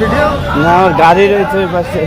নতুন না আমার গাড়ি রয়েছে ওই পাশে।